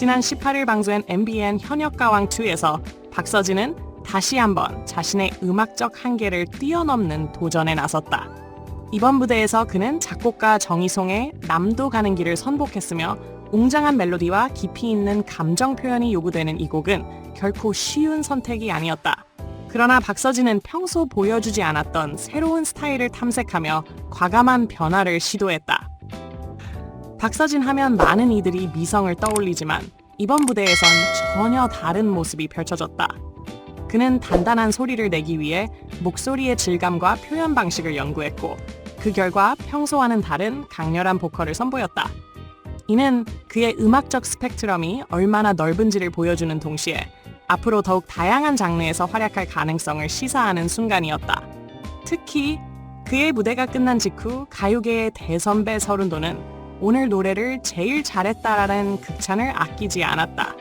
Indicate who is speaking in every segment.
Speaker 1: 지난 18일 방송한 MBN 현역 가왕2에서 박서진은 다시 한번 자신의 음악적 한계를 뛰어넘는 도전에 나섰다. 이번 무대에서 그는 작곡가 정희송의 남도 가는 길을 선곡했으며 웅장한 멜로디와 깊이 있는 감정 표현이 요구되는 이 곡은 결코 쉬운 선택이 아니었다. 그러나 박서진은 평소 보여주지 않았던 새로운 스타일을 탐색하며 과감한 변화를 시도했다. 박서진 하면 많은 이들이 미성을 떠올리지만 이번 무대에선 전혀 다른 모습이 펼쳐졌다. 그는 단단한 소리를 내기 위해 목소리의 질감과 표현 방식을 연구했고 그 결과 평소와는 다른 강렬한 보컬을 선보였다. 이는 그의 음악적 스펙트럼이 얼마나 넓은지를 보여주는 동시에 앞으로 더욱 다양한 장르에서 활약할 가능성을 시사하는 순간이었다. 특히 그의 무대가 끝난 직후 가요계의 대선배 서른도는 오늘 노래를 제일 잘했다라는 극찬을 아끼지 않았다.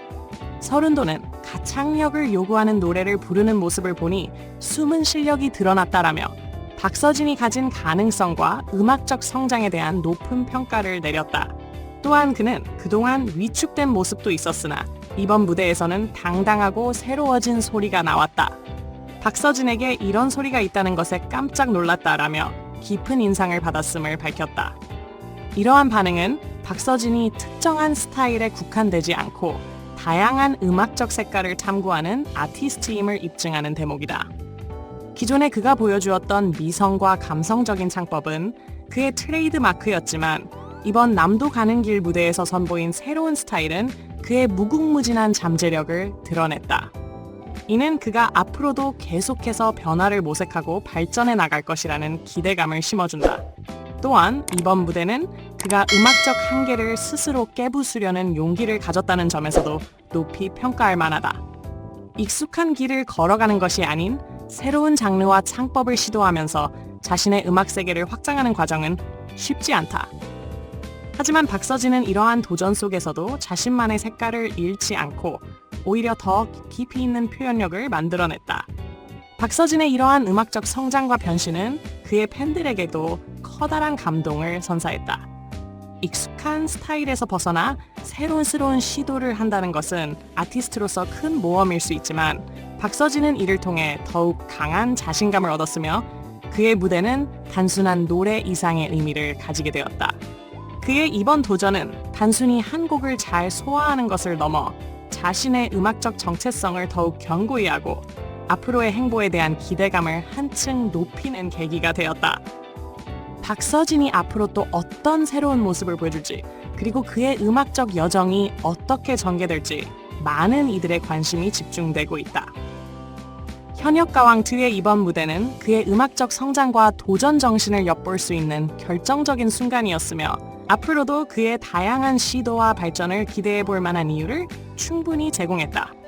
Speaker 1: 서른도는 가창력을 요구하는 노래를 부르는 모습을 보니 숨은 실력이 드러났다라며 박서진이 가진 가능성과 음악적 성장에 대한 높은 평가를 내렸다. 또한 그는 그동안 위축된 모습도 있었으나 이번 무대에서는 당당하고 새로워진 소리가 나왔다. 박서진에게 이런 소리가 있다는 것에 깜짝 놀랐다라며 깊은 인상을 받았음을 밝혔다. 이러한 반응은 박서진이 특정한 스타일에 국한되지 않고 다양한 음악적 색깔을 탐구하는 아티스트임을 입증하는 대목이다. 기존에 그가 보여주었던 미성과 감성적인 창법은 그의 트레이드 마크였지만 이번 남도 가는 길 무대에서 선보인 새로운 스타일은 그의 무궁무진한 잠재력을 드러냈다. 이는 그가 앞으로도 계속해서 변화를 모색하고 발전해 나갈 것이라는 기대감을 심어준다. 또한 이번 무대는 그가 음악적 한계를 스스로 깨부수려는 용기를 가졌다는 점에서도 높이 평가할 만하다. 익숙한 길을 걸어가는 것이 아닌 새로운 장르와 창법을 시도하면서 자신의 음악 세계를 확장하는 과정은 쉽지 않다. 하지만 박서진은 이러한 도전 속에서도 자신만의 색깔을 잃지 않고 오히려 더 깊이 있는 표현력을 만들어냈다. 박서진의 이러한 음악적 성장과 변신은 그의 팬들에게도 커다란 감동을 선사했다. 익숙한 스타일에서 벗어나 새로운 새로운 시도를 한다는 것은 아티스트로서 큰 모험일 수 있지만 박서진은 이를 통해 더욱 강한 자신감을 얻었으며 그의 무대는 단순한 노래 이상의 의미를 가지게 되었다. 그의 이번 도전은 단순히 한 곡을 잘 소화하는 것을 넘어 자신의 음악적 정체성을 더욱 견고히 하고 앞으로의 행보에 대한 기대감을 한층 높이는 계기가 되었다. 박서진이 앞으로 또 어떤 새로운 모습을 보여줄지 그리고 그의 음악적 여정이 어떻게 전개될지 많은 이들의 관심이 집중되고 있다. 현역 가왕 2의 이번 무대는 그의 음악적 성장과 도전 정신을 엿볼 수 있는 결정적인 순간이었으며 앞으로도 그의 다양한 시도와 발전을 기대해 볼 만한 이유를 충분히 제공했다.